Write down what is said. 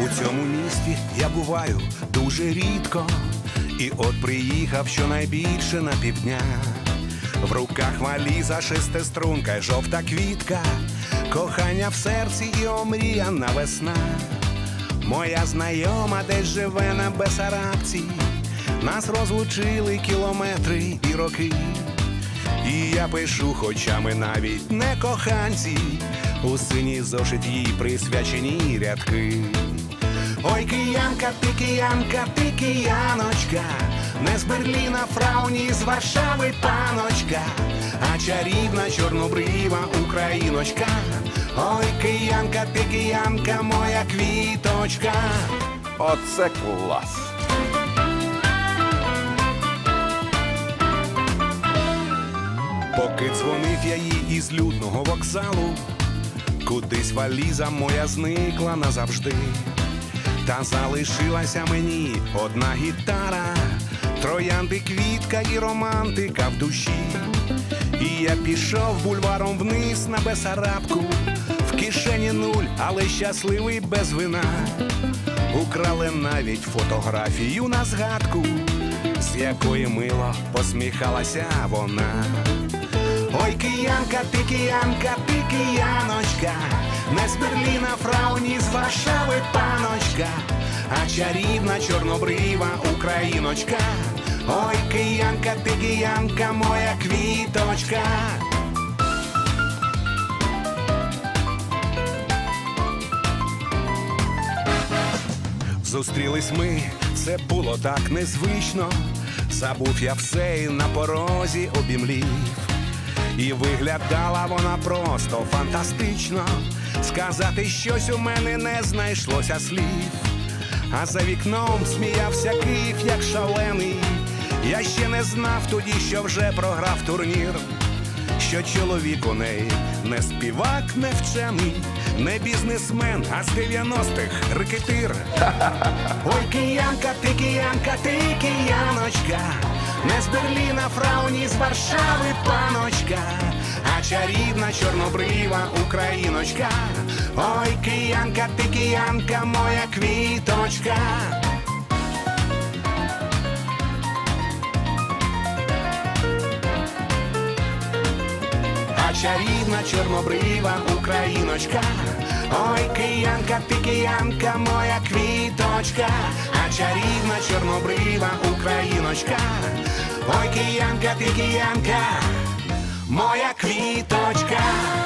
У цьому місті я буваю дуже рідко, і от приїхав щонайбільше на півдня. В руках валіза шестиструнка, й жовта квітка, кохання в серці і омріяна весна. Моя знайома десь живе на Бесарабці, нас розлучили кілометри і роки. І я пишу, хоча ми навіть не коханці, у синій зошит їй присвячені рядки. Ой, киянка, ти киянка, ти кияночка, не з Берліна, Фрауні, з Варшави паночка, а чарівна чорнобрива україночка. Ой, киянка, ти киянка, моя квіточка. Оце клас. Поки дзвонив я їй із людного вокзалу, кудись валіза моя зникла назавжди. Та залишилася мені одна гітара, троянди квітка і романтика в душі. І я пішов бульваром вниз на Бесарабку, в кишені нуль, але щасливий без вина. Украли навіть фотографію на згадку, з якої мило посміхалася вона. Ой, киянка, ти киянка, ти кияночка, не з Берліна, Фрауні, з Варшави паночка, а чарівна чорнобрива україночка. Ой, киянка, ти киянка, моя квіточка. Зустрілись ми, це було так незвично. Забув я все і на порозі обімлів. І виглядала вона просто фантастично. Сказати щось у мене не знайшлося слів. А за вікном сміявся Київ, як шалений. Я ще не знав тоді, що вже програв турнір. Що чоловік у неї не співак, не вчений, не бізнесмен, а з 90-х рекетир. Ой, киянка, ти киянка, ти кияночка, не з Берліна, Фрауні, з Варшави паночка, а чарівна чорнобрива україночка. Ой, киянка, ти киянка, моя квіточка. А чарівна чорнобрива україночка. Ой, киянка, ти киянка, моя квіточка, а чарівна чорнобрива україночка. Ой, киянка, ти киянка, моя квіточка.